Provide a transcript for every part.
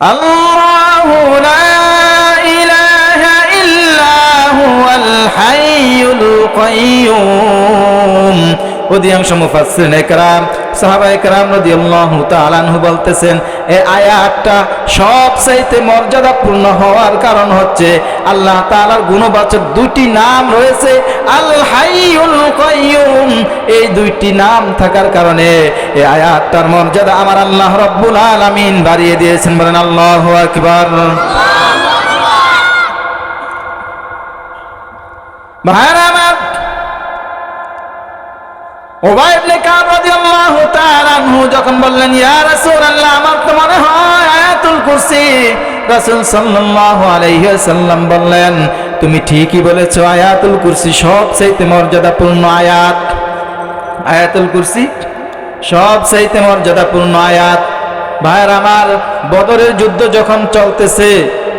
الله لا إله إلا هو الحي القيوم অধিকাংশ মুফাসসিরিন একরাম সাহাবা একরাম রাদিয়াল্লাহু তাআলা আনহু বলতেছেন এই আয়াতটা সবচাইতে মর্যাদাপূর্ণ হওয়ার কারণ হচ্ছে আল্লাহ তাআলার গুণবাচক দুটি নাম রয়েছে আল কাইয়ুম। এই দুইটি নাম থাকার কারণে এই আয়াতটার মর্যাদা আমার আল্লাহ রাব্বুল আলামিন বাড়িয়ে দিয়েছেন বলেন আল্লাহু আকবার। ওবাই যখন বললেন আমার তো মনে হয় আয়াতুল কুরসি। বললেন, তুমি ঠিকই বলেছ, আয়াতুল কুরসি সবচেয়ে মর্যাদাপূর্ণ আয়াত। আয়াতুল কুরসি সবচেয়ে মর্যাদাপূর্ণ আয়াত। ভাইয়ের আমার, বদরের যুদ্ধ যখন চলতেছে,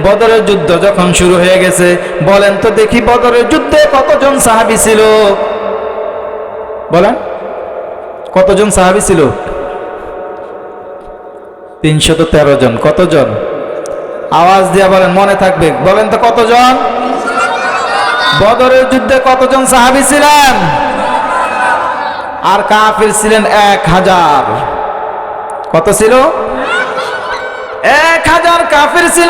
বদরের যুদ্ধ যখন শুরু হয়ে গেছে, বলেন তো দেখি বদরের যুদ্ধে কতজন সাহাবী ছিল? বলেন। কতজন সাহাবী ছিল? তিনশত তেরো জন। কতজন? আওয়াজ দিয়া বলেন, মনে থাকবে। বলেন তো কতজন? বদরের যুদ্ধে কতজন সাহাবী ছিলেন? আর কাফির ছিলেন এক হাজার। কত ছিল? এক হাজার কাফির ছিল।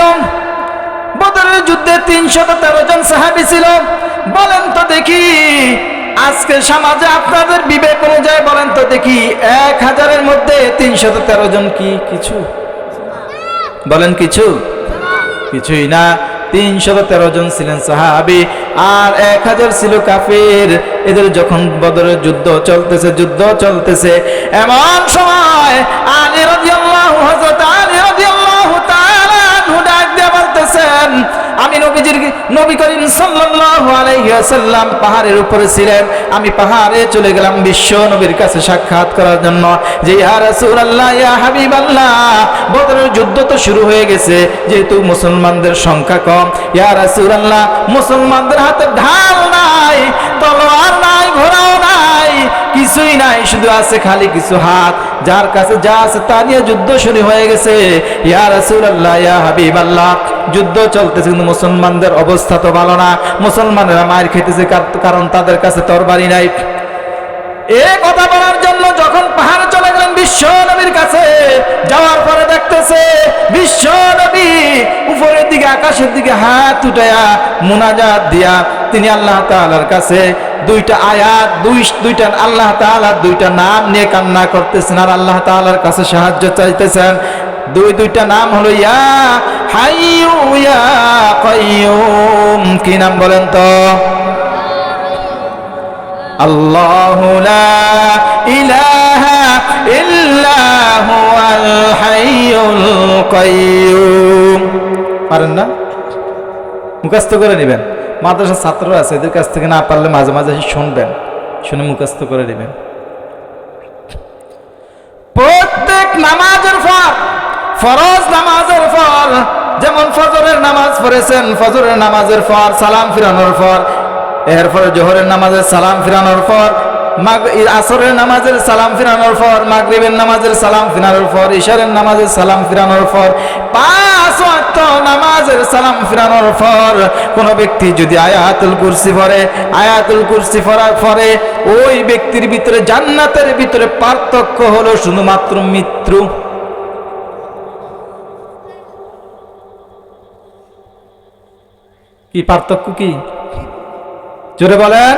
বদরের যুদ্ধে তিনশত তেরো জন সাহাবি ছিল। বলেন আজকে সমাজে আপনাদের বিবেক অনুযায়ী বলেন তো দেখি, এক হাজারের মধ্যে তিনশত তেরো জন কি কিছু? বলেন কিছু? কিছুই না। তিনশত তেরো জন ছিলেন সাহাবি, আর এক হাজার ছিল কাফির। এদের যখন বদরের যুদ্ধ চলতেছে যুদ্ধ চলতেছে, এমন সময় আলী রাদিয়াল্লাহু, হযরত আলী রাদিয়াল্লাহু তাআলা ডাক দিয়ে বলতেছেন আমি নবীজির নবী করিম সাল্লাল্লাহু আলাইহি ওয়াসাল্লাম পাহাড়ের উপরে ছিলেন। আমি পাহাড়ে চলে গেলাম বিশ্ব নবীর কাছে সাক্ষাৎ করার জন্য যে, ইয়া রাসূলুল্লাহ, ইয়া হাবিবাল্লাহ, বদরের যুদ্ধ তো শুরু হয়ে গেছে, যেহেতু মুসলমানদের সংখ্যা কম। ইয়া রাসূলুল্লাহ, মুসলমানদের হাতে ঢাল নাই, তলোয়ার নাই, ঘোড়াও নাই, কিছুই নাই, শুধু আছে খালি কিছু হাত। যার কাছে যা আছে তা নিয়ে যুদ্ধ শুরু হয়ে গেছে। ইয়া রাসূলুল্লাহ, ইয়া হাবিবাল্লাহ যুদ্ধ চলতেছে, কিন্তু মুসলমানদের অবস্থা তো ভালো না। মুসলমানেরা মায়ের খেতেছে, কার- কারণ তাদের কাছে তরবারি নাই। এ কথা বলার জন্য যখন পাহাড়ে চলে গেলেন বিশ্ব নবীর কাছে, যাওয়ার পরে দেখতেছে বিশ্ব নবী উপরের দিকে, আকাশের দিকে হাত উঠায়া মুনাজাত দিয়া তিনি আল্লাহ তাআলার কাছে দুইটা আয়াত, দুই দুইটা আল্লাহ তাআলার দুইটা নাম নিয়ে কান্না করতেছেন আর আল্লাহ তাআলার কাছে সাহায্য চাইতেছেন। দুই দুইটা নাম হলো ইয়া কি নাম বলেন তো? আল্লাহ লা ইলাহা পারেন না? মুখস্থ করে নেবেন। মাদ্রাসার ছাত্র আছে, এদের কাছ থেকে না পারলে মাঝে মাঝে শুনবেন। শুনে মুখস্থ করে নেবেন। প্রত্যেক নামাজের ফল ফরজ নামাজের ফল যেমন ফজরের নামাজ পড়েছেন, ফজরের নামাজের পর সালাম ফিরানোর পর, এরপরে জোহরের নামাজের সালাম ফিরানোর পর আসরের নামাজের সালাম ফিরানোর পর, মাগরিবের নামাজের সালাম ফিরানোর পর ইশারের নামাজের সালাম ফিরানোর পর, পাঁচ ওয়াক্ত নামাজের সালাম ফিরানোর পর, কোন ব্যক্তি যদি আয়াতুল কুরসি পড়ে, আয়াতুল কুরসি পড়ার পরে, ওই ব্যক্তির ভিতরে জান্নাতের ভিতরে পার্থক্য হলো শুধুমাত্র মৃত্যু। কি পার্থক্য কি? জোরে বলেন।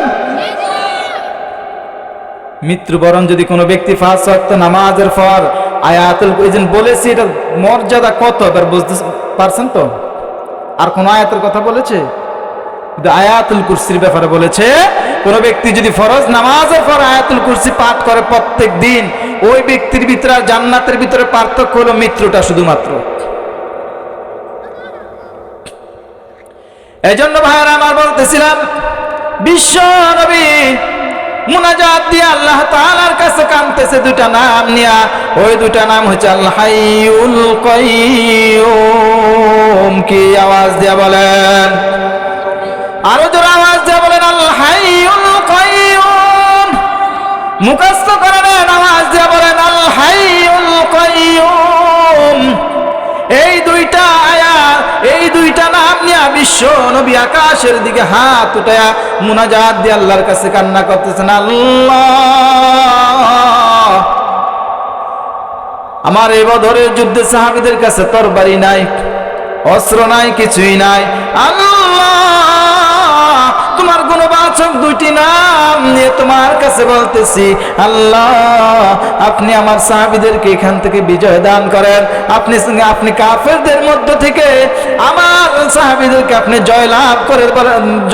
মৃত্যুবরণ যদি কোনো ব্যক্তি ফার্স্ট ওয়াক্ত নামাজের পর আয়াতুল যে বলেছি, এটা মর্যাদা কত? এবার বুঝতে পারছেন তো? আর কোন আয়াতের কথা বলেছে? আয়াতুল কুরসির ব্যাপারে বলেছে, কোন ব্যক্তি যদি ফরজ নামাজের পর আয়াতুল কুরসি পাঠ করে প্রত্যেক দিন, ওই ব্যক্তির ভিতরে জান্নাতের ভিতরে পার্থক্য হলো মৃত্যুটা শুধুমাত্র। এই জন্য ভাইয়েরা আমার বলতেছিলাম, বিশ্ব নবী মুনাজাত দিয়ে আল্লাহ তাআলার কাছে কানতেছে দুটা নাম নিয়া। ওই দুটা নাম হচ্ছে আল্লাহ হাইয়ুল কাইয়ুম। কি আওয়াজ দিয়া বলেন? আরও জোরে আওয়াজ দিয়া বলেন, আল্লাহ হাইয়ুল কাইয়ুম। মুখস্থ করে নেন, আওয়াজ দিয়া বলেন আল হাইয়ুল কাইয়ুম এই দুইটা দুইটা নাম নিয়ে বিশ্ব নবী আকাশের দিকে হাত উঠায়া মুনাজাত দিয়ে আল্লাহর কাছে কান্না করতেছেন, আল্লাহ, আমার এই বদরের যুদ্ধে সাহাবিদের কাছে তরবারি নাই, অস্ত্র নাই, কিছুই নাই, আল্লাহ গুণবাচক দুইটি নাম নিয়ে তোমার কাছে বলতেছি আল্লাহ আপনি আমার সাহাবিদেরকে এখান থেকে বিজয় দান করেন। আপনি আপনি কাফেরদের মধ্য থেকে আমার সাহাবিদেরকে আপনি জয়লাভ করে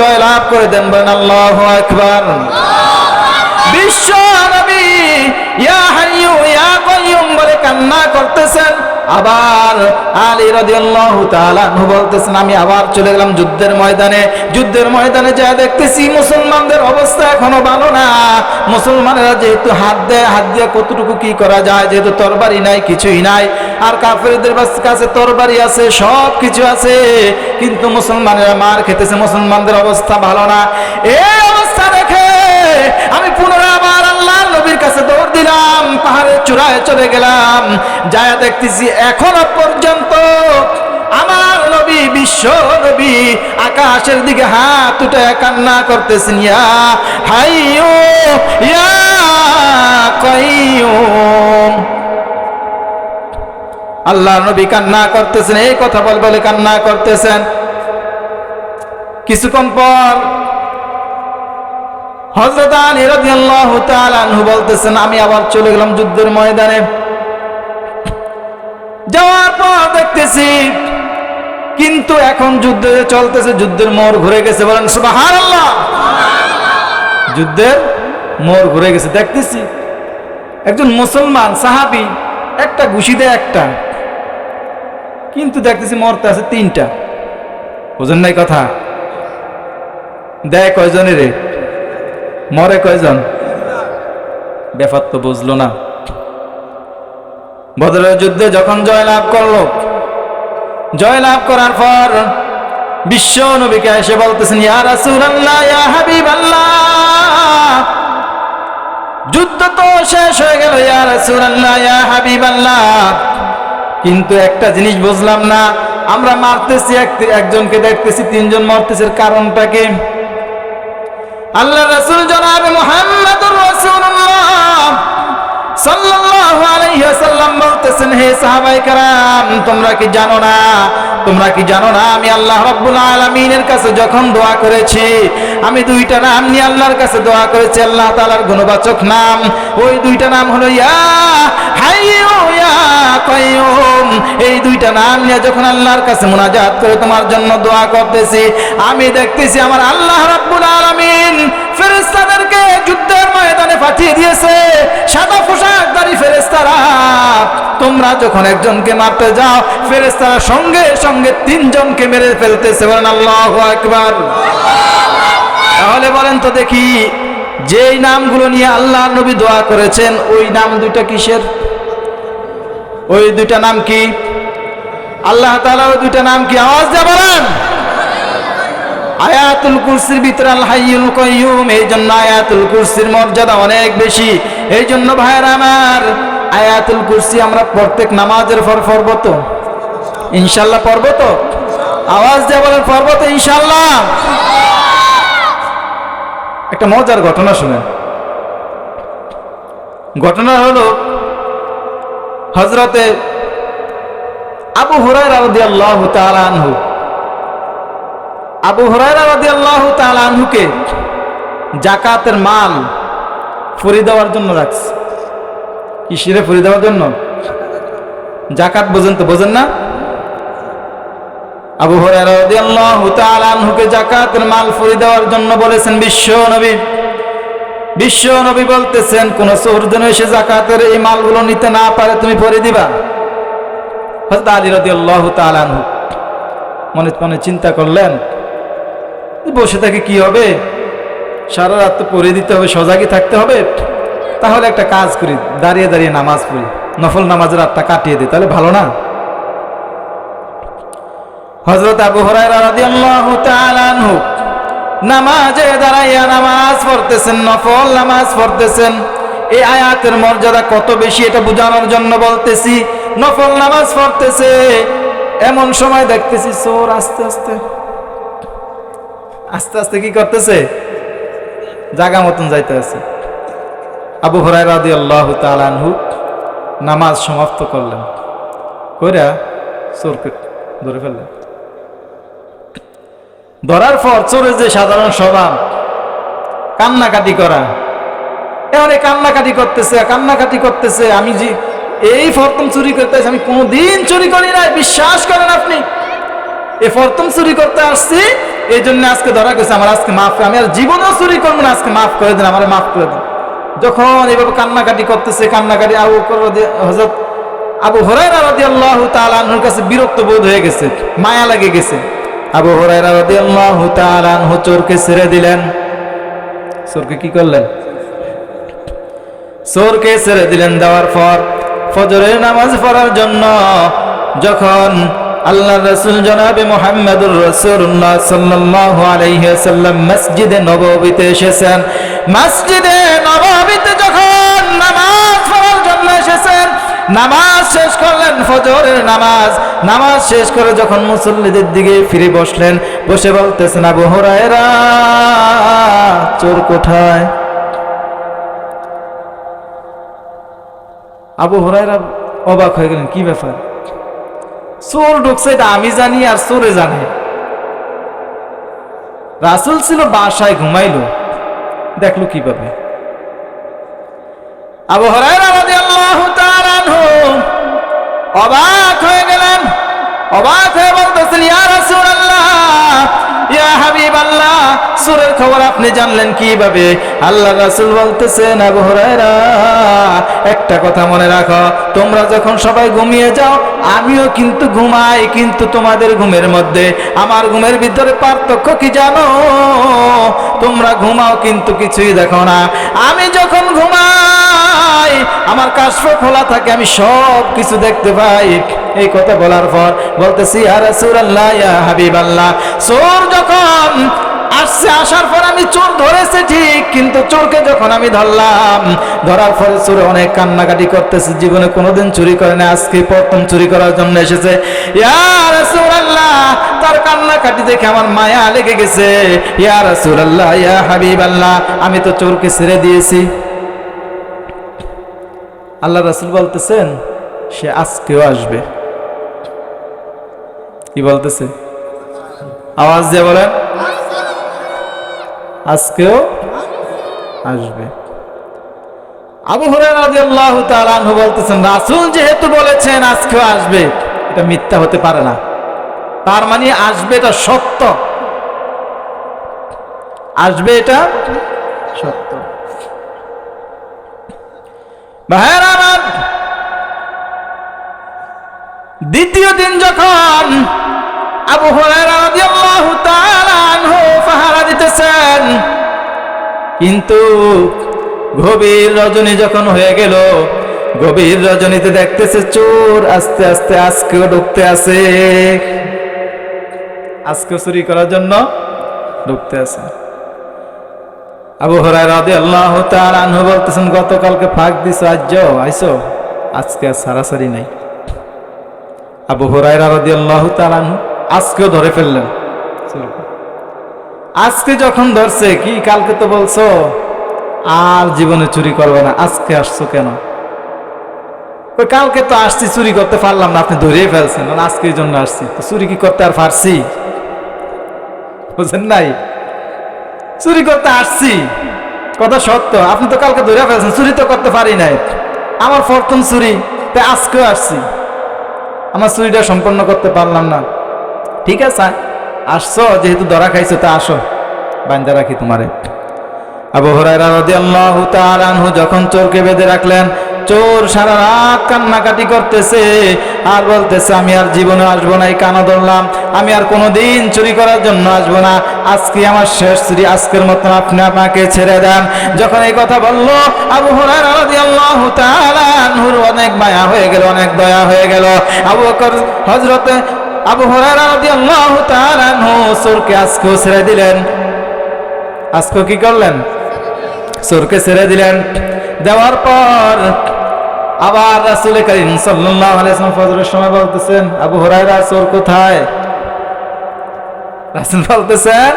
জয়লাভ করে দেন বলেন আল্লাহ আকবার। বিশ্ব নবী ইয়া বলে কান্না করতেছেন। আবার আলী রাদিয়াল্লাহু তাআলা বলতেছেন, আমি আবার চলে গেলাম যুদ্ধের ময়দানে। যুদ্ধের ময়দানে যা দেখতেছি, মুসলমানদের অবস্থা এখনও ভালো না। মুসলমানেরা যেহেতু হাত দেয়, হাত দিয়ে কতটুকু কি করা যায়? যেহেতু তরবারি নাই, কিছুই নাই। আর কাফেরদের কাছে তরবারি আছে সব কিছু আছে। কিন্তু মুসলমানেরা মার খেতেছে, মুসলমানদের অবস্থা ভালো না। এই নবীর কাছে দৌড় দিলাম, পাহাড়ের চূড়ায় চলে গেলাম। যায় দেখতেছি এখনও পর্যন্ত আমার নবী, বিশ্ব নবী, আকাশের দিকে হাত উঠে কান্না করতেছেন, ইয়া হাইয়ো, ইয়া আল্লাহ নবী কান্না করতেছেন, এই কথা বল বলে কান্না করতেছেন। কিছুক্ষণ পর হজরত আলী রাদিয়াল্লাহু তাআলা বলতেছেন, আমি আবার চলে গেলাম যুদ্ধের ময়দানে। যাওয়ার পর দেখতেছি, কিন্তু এখন যুদ্ধ যে চলতেছে, যুদ্ধের মোড় ঘুরে গেছে। বলেন, সুবহানাল্লাহ! যুদ্ধের মোড় ঘুরে গেছে। দেখতেছি, একজন মুসলমান সাহাবি একটা ঘুষি দেয় একটা, কিন্তু দেখতেছি মরতে আছে তিনটা। বুঝেন নাই কথা? দেয় কয়জনের রে? মরে কয়জন? ব্যাপার তো বুঝলো না। বদরের যুদ্ধে যখন জয়লাভ করল, জয়লাভ করার পর বিশ্ব নবীকে এসে বলতেছেন যুদ্ধ তো শেষ হয়ে গেল কিন্তু একটা জিনিস বুঝলাম না, আমরা মারতেছি এক- একজনকে দেখতেছি, তিনজন মারতেছে, এর কারণটা কি? আল্লাহ রসুল জনাব মোহাম্মদ আলাইহি বলতেছেন, হে সাহাবায়ে কেরাম, তোমরা কি জানো না? তোমরা কি জানো না আমি আল্লাহ রাব্বুল আলামিনের কাছে যখন দোয়া করেছি, আমি দুইটা নাম নিয়ে আল্লাহর কাছে দোয়া করেছি, আল্লাহ তাআলার গুণবাচক নাম। ওই দুইটা নাম হলো ইয়া হাইয়ু, ইয়া কাইয়ুম। এই দুইটা নাম নিয়ে যখন আল্লাহর কাছে মুনাজাত করে তোমার জন্য দোয়া করতেছি, আমি দেখতেছি আমার আল্লাহ রাব্বুল আলামিন ফেরেশতাদেরকে যুদ্ধের ময়দানে পাঠিয়ে দিয়েছে। সাদা পোশাক পোশাকধারী ফেরেশতারা। তোমরা যখন একজনকে মারতে যাও, ফেরেশতারা সঙ্গে সঙ্গে তিনজনকে মেরে ফেলতেছে। বলেন আল্লাহু আকবার। তাহলে বলেন তো দেখি, যেই নামগুলো নিয়ে আল্লাহ নবী দোয়া করেছেন, ওই নাম দুইটা কিসের? ওই দুইটা নাম কি? আল্লাহ তালা ওই দুইটা নাম কি? আওয়াজ দিয়ে বলেন। আয়াতুল কুরসির ভিতরে আল হাইয়ুল কাইয়ুম, এই জন্য আয়াতুল কুরসির মর্যাদা অনেক বেশি। এই জন্য ভাইয়েরা আমার, আয়াতুল কুরসি আমরা প্রত্যেক নামাজের পর পড়ব তো? ইনশাল্লাহ পড়ব তো? আওয়াজ দিয়ে বলেন, পড়ব তো ইনশাল্লাহ। একটা মজার ঘটনা শুনে ঘটনা হলো হজরতে আবু হুরায়রা রাদিয়াল্লাহু তাআলা আনহু আবু আনহুকে জাকাতের মাল ফরি দেওয়ার জন্য রাখছে। কিসিরে ফরি দেওয়ার জন্য? জাকাত বোঝেন তো বোঝেন না? আবু আনহুকে জাকাতের মাল ফরি দেওয়ার জন্য বলেছেন, বিশ্ব নবী। বিশ্ব নবী বলতেছেন, কোন চোর এসে জাকাতের এই মালগুলো নিতে না পারে, তুমি ফরি দিবা। আনহু মনে মনে চিন্তা করলেন বসে থেকে, কি হবে? সারা রাত তো পড়ে দিতে হবে, সজাগই থাকতে হবে। তাহলে একটা কাজ করি, দাঁড়িয়ে দাঁড়িয়ে নামাজ পড়ি। নফল নামাজের রাতটা কাটিয়ে দিই, তাহলে ভালো না? হজরত আবু আনহু, নামাজে দাঁড়াইয়া নামাজ পড়তেছেন, নফল নামাজ পড়তেছেন। এই আয়াতের মর্যাদা কত বেশি, এটা বোঝানোর জন্য বলতেছি, নফল নামাজ পড়তেছে। এমন সময় দেখতেছি, চোর আস্তে আস্তে আস্তে আস্তে কি করতেছে? জাগা মতন যাইতে আছে আবু হরাই রাদি আল্লাহ তালানহু নামাজ সমাপ্ত করলেন। কইরা চোরকে ধরে ফেললেন। ধরার পর চোরের যে সাধারণ স্বভাব, কান্নাকাটি করা এই কান্নাকাটি করতেছে কান্নাকাটি করতেছে, আমি যে এই ফরতম চুরি করতেছে, আমি কোনোদিন চুরি করি নাই, বিশ্বাস করেন আপনি। এই ফরতম চুরি করতে আসছি এই জন্য আজকে ধরা গেছে আমার আজকে মাফ আমি আর জীবনেও চুরি করব না, আজকে মাফ করে দেন আমার মাফ করে দেন যখন এইভাবে কান্নাকাটি করতেছে, কান্নাকাটি আবু হজরত আবু হরাইরা রাদি আল্লাহ তালানহুর কাছে বিরক্ত বোধ হয়ে গেছে, মায়া লাগে গেছে। আবু হরাইরা রাদি আল্লাহ তালানহু চোরকে ছেড়ে দিলেন। চোরকে কি করলেন? চোরকে ছেড়ে দিলেন দেওয়ার পর, ফজরের নামাজ পড়ার জন্য যখন আল্লাহ রসুল জনাবে মোহাম্মদুর রসুল্লাহ সাল্লাল্লাহু আলাইহি সাল্লাম মসজিদে নববীতে এসেছেন। মসজিদে নববীতে যখন নামাজ পড়ার জন্য এসেছেন, নামাজ শেষ করলেন, ফজরের নামাজ। নামাজ শেষ করে যখন মুসল্লিদের দিকে ফিরে বসলেন, বসে বলতেছেন, আবু হুরায়রা, চোর কোথায়? আবু হরাইরা অবাক হয়ে গেলেন, কি ব্যাপার? চোর ঢুকছে এটা আমি জানি আর চোরে জানে। রাসুল ছিল বাসায় ঘুমাইল। দেখল কীভাবে। অবাক হয়ে গেলেন। অবাক হয়ে বলতেছেন, ইয়া হাবিবাল্লাহ সুরের খবর আপনি জানলেন কীভাবে? আল্লাহ রাসূল বলতেছেন আবু একটা কথা মনে রাখো, তোমরা যখন সবাই ঘুমিয়ে যাও, আমিও কিন্তু ঘুমাই, কিন্তু তোমাদের ঘুমের মধ্যে। আমার ঘুমের ভিতরে পার্থক্য কি জানো? তোমরা ঘুমাও কিন্তু কিছুই দেখো না। আমি যখন ঘুমাই, আমার কাশ্প খোলা থাকে, আমি সব কিছু দেখতে পাই। এই কথা বলার পর বলতেছি আর রাসূলুল্লাহ, ইয়া হাবিবাল্লাহ। চোর যখন আসছে, আসার পর আমি চোর ধরেছে ঠিক, কিন্তু চোরকে যখন আমি ধরলাম, ধরার পরে চোরে অনেক কান্নাকাটি করতেছে, জীবনে কোনোদিন চুরি করে না আজকে প্রথম চুরি করার জন্য এসেছে। ইয়া রাসূলুল্লাহ, তার কান্নাকাটি দেখে আমার মায়া লেগে গেছে। ইয়া রাসূলুল্লাহ, ইয়া হাবিবাল্লাহ, আমি তো চোরকে ছেড়ে দিয়েছি। আল্লাহ রাসূল বলতেছেন, সে আজকেও আসবে। কি বলতেছে? আওয়াজ দিয়ে বলেন। আজকেও আসবে। আবু তাআলা আনহু বলতেছেন, রাসূল যেহেতু বলেছেন আজকেও আসবে, এটা মিথ্যা হতে পারে না। তার মানে আসবে এটা সত্য। আসবে এটা সত্য। ভাইয়েরা আমার দ্বিতীয় দিন যখন আবু হুরায়রা রাদিয়াল্লাহু তাআলা আনহু পাহারা দিতেছেন, কিন্তু গভীর রজনী যখন হয়ে গেল, গভীর রজনীতে দেখতেছে চোর আস্তে আস্তে আজকেও ঢুকতে আছে। আজকে চুরি করার জন্য ঢুকতে আছে। আবু হরাই রাদি আল্লাহ আনহু বলতেছেন, গতকালকে ফাঁক দিছ আজ আইসো আজকে আর সারাসারি নাই। আবু হরাই রাদি আল্লাহ আনহু আজকেও ধরে ফেললেন। আজকে যখন ধরছে, কি কালকে তো বলছো? আর জীবনে চুরি করবে না, আজকে আসছো কেন? কালকে তো আসছি, চুরি করতে পারলাম না, আপনি ধরেই ফেলছেন মানে আজকে এই জন্য আসছি। তো চুরি কি করতে আর পারছি? বুঝেন নাই? চুরি করতে আসছি, কথা সত্য, আপনি তো কালকে ধরে ফেলছেন, চুরি তো করতে পারি নাই। আমার প্রথম চুরি, তাই আজকেও আসছি। আমার সুইটা সম্পন্ন করতে পারলাম না। ঠিক আছে? আসছো, যেহেতু দরা খাইছো, তা আসো। বান্ধা রাখি তোমারে। আবু হরাইরা রাদিয়াল্লাহু তাআলা আনহু যখন চোরকে বেঁধে রাখলেন চোর সারা রাত কান্নাকাটি করতেছে আর বলতেছে, আমি আর জীবনে আসব না, এই কানা ধরলাম। আমি আর কোনোদিন চুরি করার জন্য আসব না। আজকে আমার শেষ চুরি আজকের মতন আপনি আমাকে ছেড়ে দেন। যখন এই কথা বলল, আবু রাদিয়াল্লাহু অনেক মায়া হয়ে গেল, অনেক দয়া হয়ে গেল। আবু হযরতে আবু আনহু চোরকে আজকেও ছেড়ে দিলেন। আজকে কি করলেন? চোরকে ছেড়ে দিলেন। দেওয়ার পর আবার রাসূল করিম সাল্লাল্লাহু আলাইহি ওয়াসাল্লাম ফজরের সময় বলতেছেন, আবু হুরায়রা, চোর কোথায়? রাসূল বলতেছেন,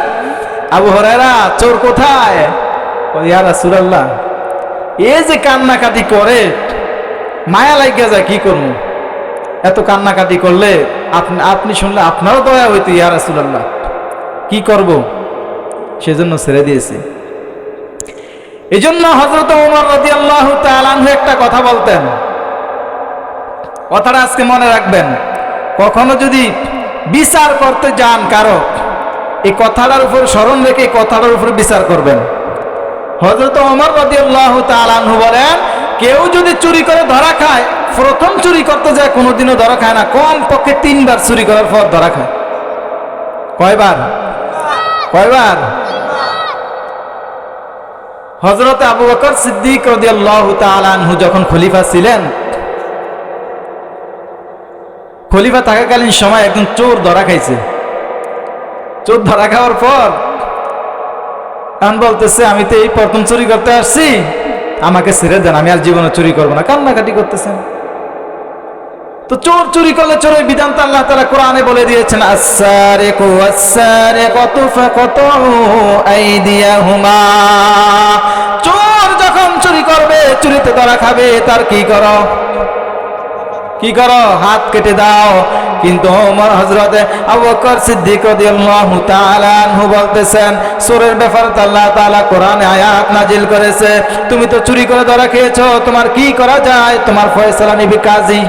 আবু হুরায়রা, চোর কোথায়? ইয়া রাসূলুল্লাহ এই যে কান্নাকাটি করে, মায়া লাগিয়া যায়, কি করব? এত কান্নাকাটি করলে আপনি আপনি শুনলে আপনারও দয়া হইতো, ইয়া রাসূলুল্লাহ, কি করব? সেজন্য ছেড়ে দিয়েছি। এই জন্য হজরত উমর রাজি আল্লাহ একটা কথা বলতেন। কথাটা আজকে মনে রাখবেন। কখনো যদি বিচার করতে যান কারও, এই কথাটার উপর স্মরণ রেখে কথাটার উপর বিচার করবেন। হজরত ওমর রাজি আল্লাহ তালানহু বলেন, কেউ যদি চুরি করে ধরা খায়, প্রথম চুরি করতে যায়, কোনোদিনও ধরা খায় না। কম পক্ষে তিনবার চুরি করার পর ধরা খায়। কয়বার? কয়বার? হজরত আবু বকর সিদ্দিক আনহু যখন খলিফা ছিলেন, খলিফা থাকাকালীন সময় একজন চোর ধরা খাইছে। চোর ধরা খাওয়ার পর আমি বলতেছে, আমি তো এই প্রথম চুরি করতে আসছি, আমাকে ছেড়ে দেন, আমি আর জীবনে চুরি করব না। কান্নাকাটি করতেছেন। তো চোর চুরি করলে চোরের বিধান তো আল্লাহ তালা কোরআনে বলে দিয়েছেন আসারে কো আসারে কত কত হুমা চোর যখন চুরি করবে, চুরিতে ধরা খাবে, তার কি করো? কি করো? হাত কেটে দাও। কিন্তু ওমর হযরত আবু বকর সিদ্দিক রাদিয়াল্লাহু তাআলা আনহু বলতেছেন, চোরের ব্যাপারে আল্লাহ তাআলা কোরআনে আয়াত নাজিল করেছে। তুমি তো চুরি করে ধরা খেয়েছো, তোমার কি করা যায়? তোমার ফয়সালা নিবি কাজী।